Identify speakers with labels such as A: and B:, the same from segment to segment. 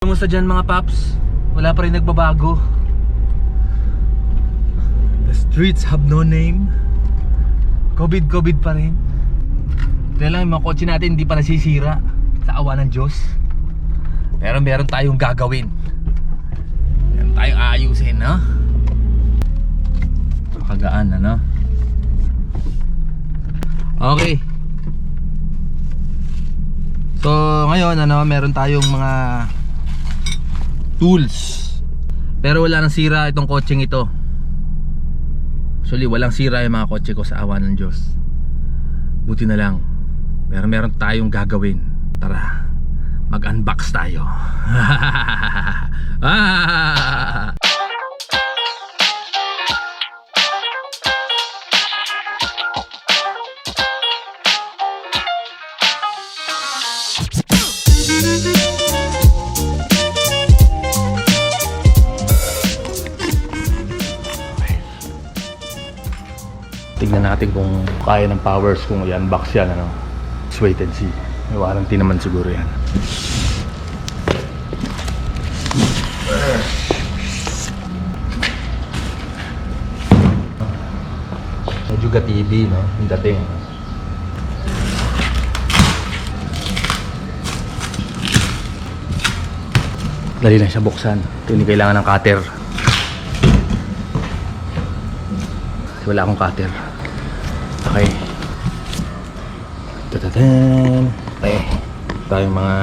A: Kamusta dyan mga paps? Wala pa rin nagbabago. The streets have no name. COVID, COVID pa rin. Kaya lang yung mga kotse natin hindi pa nasisira sa awa ng Diyos. Pero meron tayong gagawin. Meron tayong aayusin, no? Makagaan na, no? Okay. So, ngayon, ano, meron tayong mga tools. Pero wala nang sira itong kotseng ito. Actually, walang sira yung mga kotse ko sa awa ng Diyos. Buti na lang. Pero meron tayong gagawin. Tara, mag-unbox tayo. ah! Tignan natin kung kaya ng powers kung i-unbox yan ano. Let's wait and see. May warranty naman siguro yan. Medyo gatibi, no? Yung dating. Dali lang siya buksan. Ito hindi kailangan ng cutter. Kasi wala akong cutter. Tatadan. Okay. Tayong mga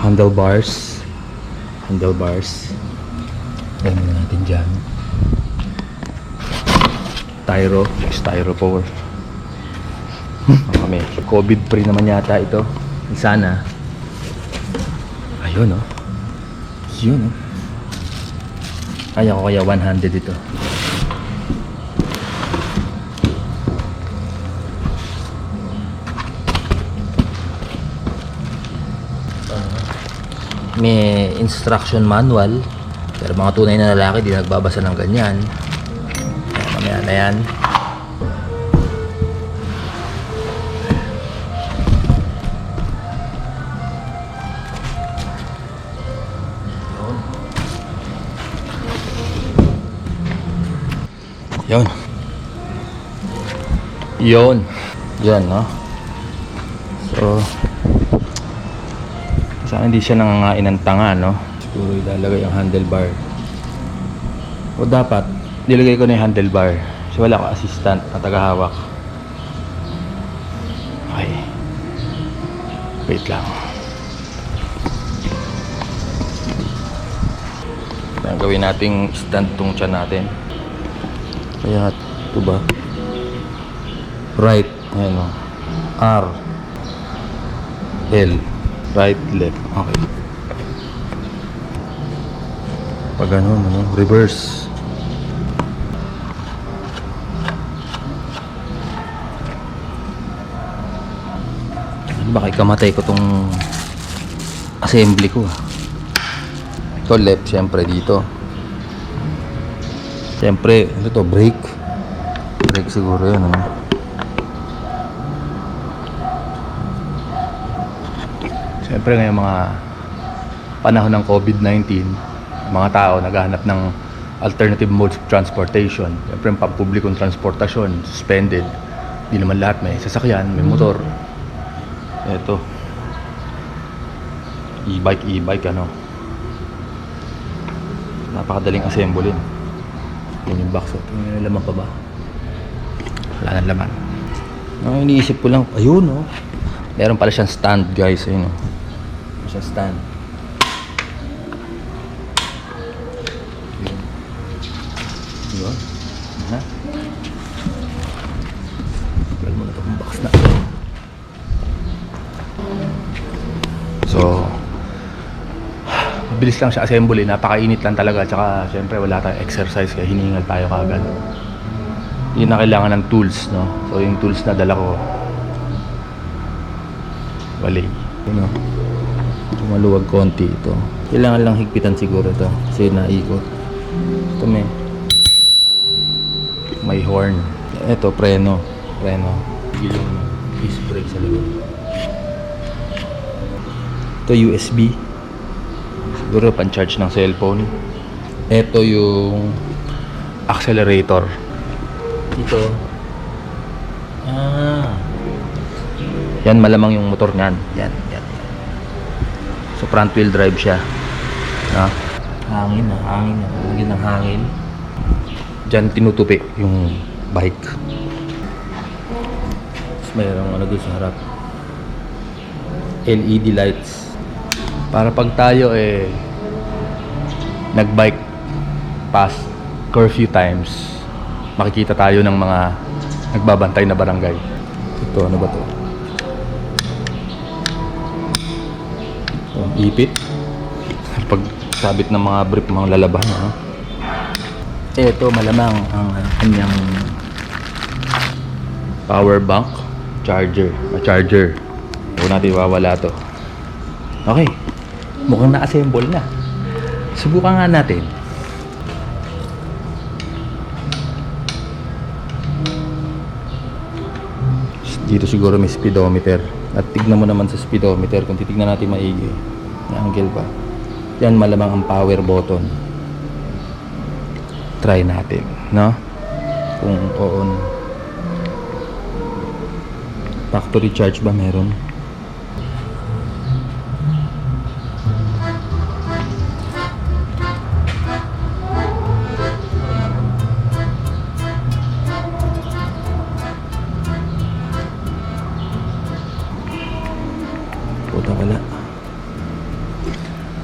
A: handlebars. Handlebars. Muna natin dyan. Styro. Styrofoam. Kami. COVID free naman yata ito. Sana. Ayun oh. Yun oh. Kaya ko kaya 100 ito. May instruction manual pero mga tunay na lalaki di nagbabasa ng ganyan. Mamaya na yan. Yun. Yun. Yan no? So sana hindi siya nangangain ng tanga, no? Siguro ilalagay ang handlebar. O dapat, nilagay ko na yung handlebar. Kasi wala akong assistant na tagahawak. Okay. Wait lang. Ayan, gawin nating stand tong tiyan natin. Kaya, ito ba? Right. Ayan o. R. L. Right, left. Okay. Pag ano, ano, reverse. Baka ikamatay ko tong assembly ko ah. Ito left, syempre dito. Syempre, ano to, brake. Brake siguro yun, ano. Siyempre ngayong mga panahon ng COVID-19, mga tao naghahanap ng alternative modes of transportation. Siyempre ang pampublikong transportasyon, suspended. Hindi naman lahat may sasakyan, may motor. Ito. E-bike, e-bike ano. Napakadaling assemblein. Yan yung box. Oh. Tingnan yung laman pa ba? Wala nang laman. Ang iniisip ko lang, ayun oh. Meron pala siyang stand guys, ayun oh. Siyang stand. Yun. Yun. Ha? Tagal na itong box na. So, mabilis lang siya assembly. Napakainit lang talaga. Tsaka, syempre, wala tayong exercise kaya hiningal tayo kagad. Hindi na kailangan ng tools, no? So, yung tools na dala ko, Walay. Ano? Maluwag konti ito. Kailangan lang higpitan siguro ito kasi naikot. Ito may may horn. Ito preno. Preno. Yung disc brake sa likod. Ito USB. Siguro pan-charge ng cellphone. Ito yung accelerator. Ito. Ah. Yan malamang yung motor niyan. Yan, yan, yan. So front wheel drive siya. Na? Hangin na, hangin na. Hangin ng hangin. Diyan tinutupi yung bike. Tapos mayroong ano doon sa harap. LED lights. Para pag tayo eh nagbike past curfew times, makikita tayo ng mga nagbabantay na barangay. Ito, ano ba to? Ipit. Pag sabit ng mga brief mga lalaban, ano? Ito malamang ang kanyang power bank charger, a charger. Huwag natin iwawala to. Okay. Mukhang na-assemble na. Subukan nga natin. Dito siguro may speedometer. At tignan mo naman sa speedometer kung titignan natin maigi. May angle ba? Yan malamang ang power button. Try natin, no? Kung on. Factory charge ba meron?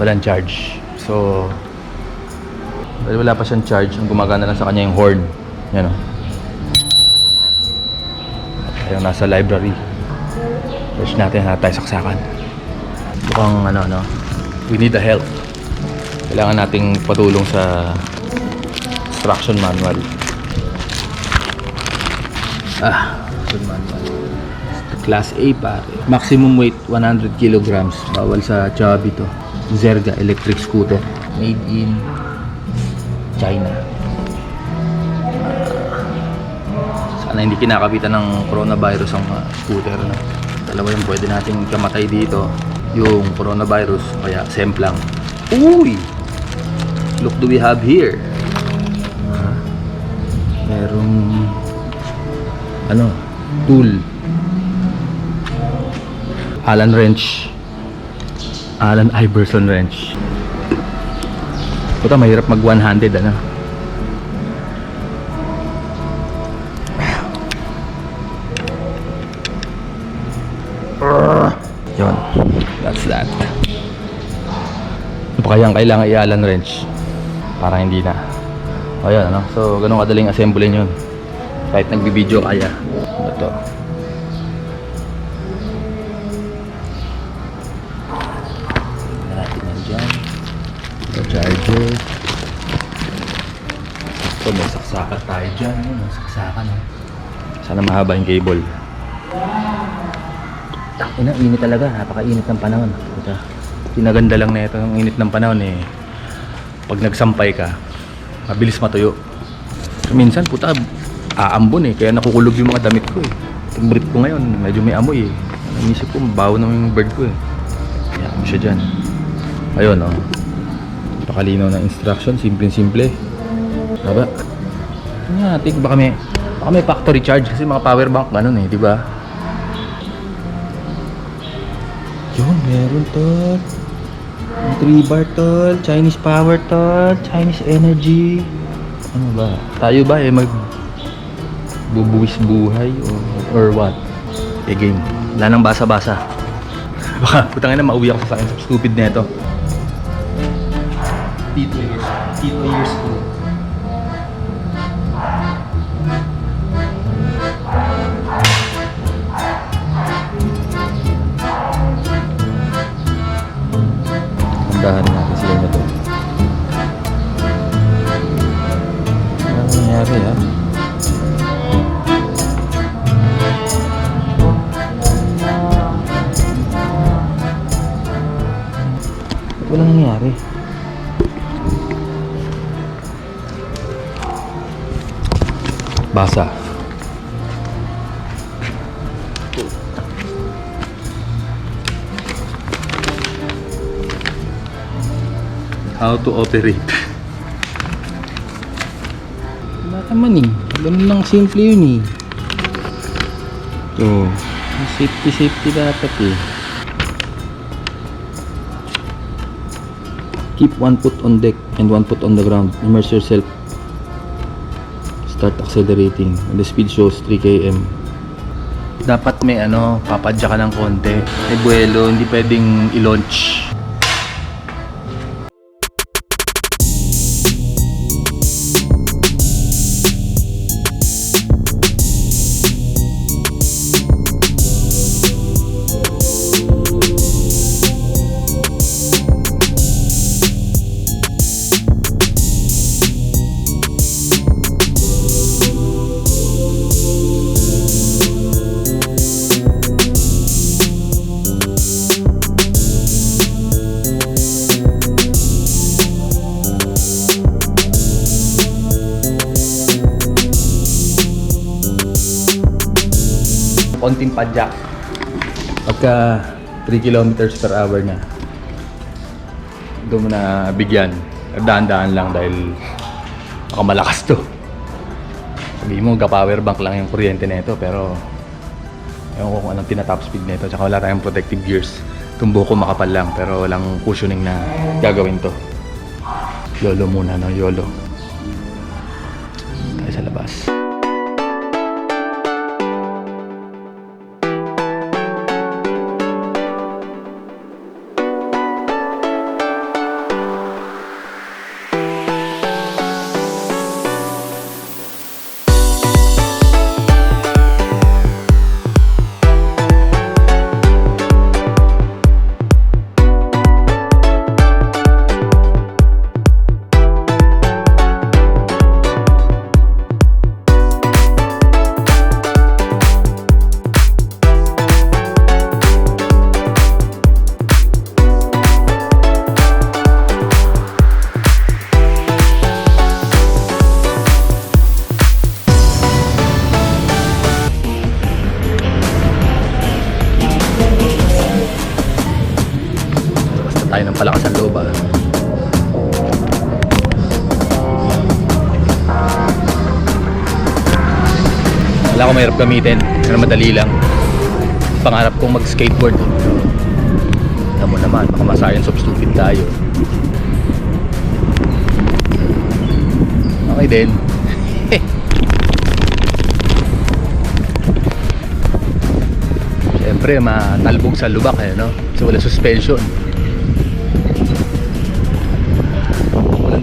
A: Walang charge. So, wala pa siyang charge, ang gumagana lang sa kanya yung horn. Yan o. At tayo nasa library. Search natin, hanap tayo saksakan. Mukhang ano, ano, we need the help. Kailangan nating patulong sa instruction manual. Ah, instruction manual. Class A pare. Maximum weight 100 kilograms. Bawal sa chubby to. Zerga electric scooter. Made in China. Ah, sana hindi kinakabitan ng coronavirus ang ah, scooter. No? Dalawa yung pwede nating kamatay dito. Yung coronavirus, kaya semplang. Uy! Look do we have here? Ah, merong ano, tool. Allen wrench. Allen Iverson wrench. Puta, mahirap mag one-handed, ano? Yun. That's that. Ano pa kaya ang kailangan i-Allen wrench? Para hindi na. O yun, ano? So, ganun kadaling assemblein yun. Kahit nagbibideo kaya. Ano Ito, charger. Ito, may saksakan tayo dyan. May saksakan. Oh. Sana mahaba yung cable. Ina, init talaga. Napakainit ng panahon. Puta. Pinaganda lang na ito ng init ng panahon eh. Pag nagsampay ka, mabilis matuyo. So, minsan, puta, aambon eh. Kaya nakukulog yung mga damit ko eh. Itong brief ko ngayon, medyo may amoy eh. Naisip ko, mabaho naman yung bird ko eh. Kaya mo siya dyan. Ayun oh. Pakalinaw ng instruction, simple-simple. Baba. Ito nga, think baka may, baka may factory charge kasi mga power bank ganun eh, di ba? Yun, meron tol. Yung 3 bar tol, Chinese power tol, Chinese energy. Ano ba? Tayo ba eh mag bubuwis buhay or, or what? Eh game. Wala nang basa-basa. Baka putangin na mauwi ako sa akin stupid na ito. Tito years. Tito years natin sila na Basa. How to operate.
B: Wala naman eh. Ganun lang simple yun eh. Ito. Safety safety dapat eh. Keep one foot on deck and one foot on the ground. Immerse yourself. Start accelerating. And the speed shows 3 km.
A: Dapat may ano, papadya ka ng konti. May buwelo, hindi pwedeng i-launch. Konting padyak. Pagka 3 kilometers per hour na, doon mo na bigyan. Daan-daan lang dahil baka malakas to. Sabihin mo, ga-power bank lang yung kuryente na ito, pero ewan ko kung anong tina-top speed na ito. Tsaka wala tayong protective gears. Tumbo ko makapal lang, pero walang cushioning na gagawin to. YOLO muna, no? YOLO. Tayo sa labas. Tayo ng palakas ang loob ah. Wala ko mahirap gamitin. Pero madali lang. Pangarap kong mag-skateboard. Alam mo naman, baka ma-science of tayo. Okay din. Siyempre, matalbog sa lubak eh, no? So, wala suspension.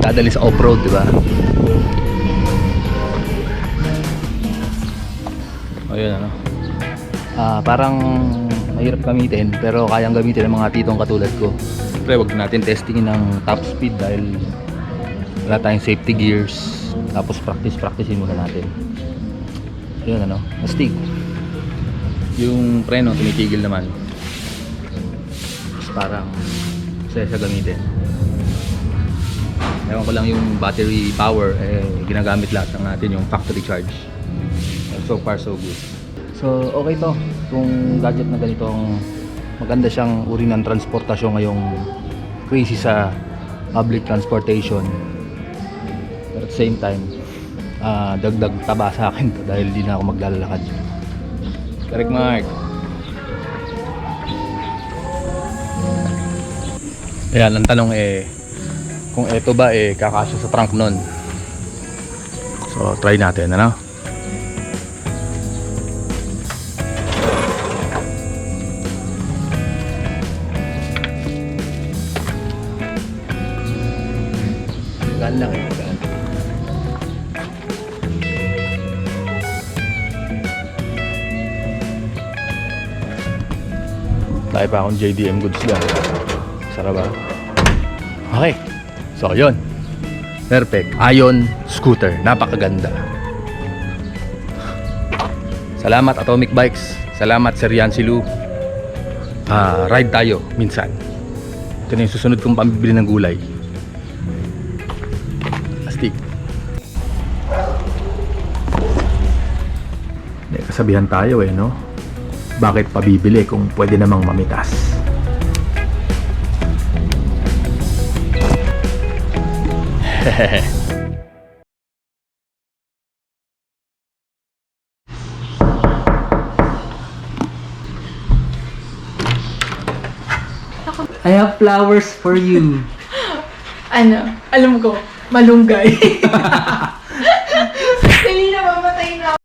A: Dadali sa off-road, di ba? Ayun, ano? Ah, parang mahirap gamitin, pero kayang gamitin ng mga titong katulad ko. Siyempre, wag natin testingin ng top speed dahil wala tayong safety gears. Tapos practice-practicein muna natin. Yun, ano? Astig. Yung preno, tumitigil naman. Tapos parang saya sa gamitin. Ewan ko lang yung battery power, eh, ginagamit lahat ng natin yung factory charge. So far, so good. So, okay to. Kung gadget na ganito, maganda siyang uri ng transportasyon ngayong crazy sa public transportation. But at the same time, ah, dagdag taba sa akin to dahil di na ako maglalakad. Correct, Mark. Ayan, ang tanong eh, kung ito ba eh kakasya sa trunk nun. So, try natin, ano? Gaan lang eh. Tayo pa akong JDM goods lang. Sarap ba? Okay. So, yun. Perfect. Ion scooter. Napakaganda. Salamat Atomic Bikes. Salamat Sir Yancy Lu. Ah, ride tayo minsan. Ito na yung susunod kong pambibili ng gulay. Astig. May kasabihan tayo eh, no? Bakit pabibili kung pwede namang mamitas? I have flowers for you.
C: Ano, alam ko, malunggay.